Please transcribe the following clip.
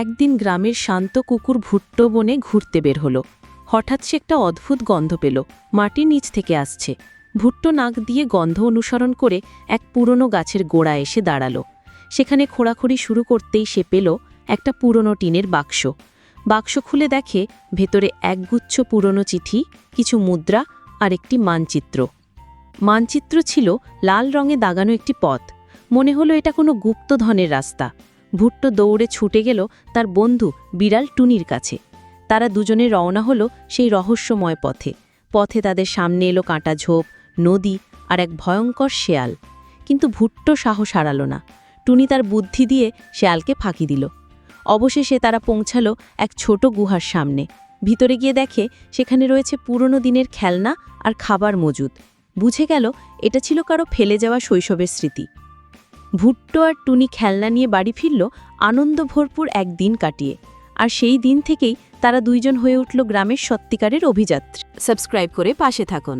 একদিন গ্রামের শান্ত কুকুর ভুট্টো বনে ঘুরতে বের হলো। হঠাৎ সে একটা অদ্ভুত গন্ধ পেল। মাটির নিচ থেকে আসছে। ভুট্টো নাক দিয়ে গন্ধ অনুসরণ করে এক পুরনো গাছের গোড়া এসে দাঁড়াল। সেখানে খোঁড়াখড়ি শুরু করতেই সে পেল একটা পুরনো টিনের বাক্স। বাক্স খুলে দেখে ভেতরে একগুচ্ছ পুরনো চিঠি, কিছু মুদ্রা আর একটি মানচিত্র। মানচিত্র ছিল লাল রঙে দাগানো একটি পথ। মনে হলো এটা কোনো গুপ্তধনের রাস্তা। ভুট্টো দৌড়ে ছুটে গেল তার বন্ধু বিড়াল টুনির কাছে। তারা দুজনে রওনা হলো সেই রহস্যময় পথে। পথে তাদের সামনে এলো কাঁটা ঝোপ, নদী আর এক ভয়ঙ্কর শেয়াল। কিন্তু ভুট্টো সাহস হারালো না। টুনি তার বুদ্ধি দিয়ে শেয়ালকে ফাঁকি দিল। অবশেষে তারা পৌঁছালো এক ছোট গুহার সামনে। ভিতরে গিয়ে দেখে সেখানে রয়েছে পুরনো দিনের খেলনা আর খাবার মজুদ। বুঝে গেল এটা ছিল কারও ফেলে যাওয়া শৈশবের স্মৃতি। ভুট্টো আর টুনি খেলনা নিয়ে বাড়ি ফিরল আনন্দ ভরপুর এক দিন কাটিয়ে। আর সেই দিন থেকেই তারা দুইজন হয়ে উঠল গ্রামের সত্যিকারের অভিযাত্রী। সাবস্ক্রাইব করে পাশে থাকুন।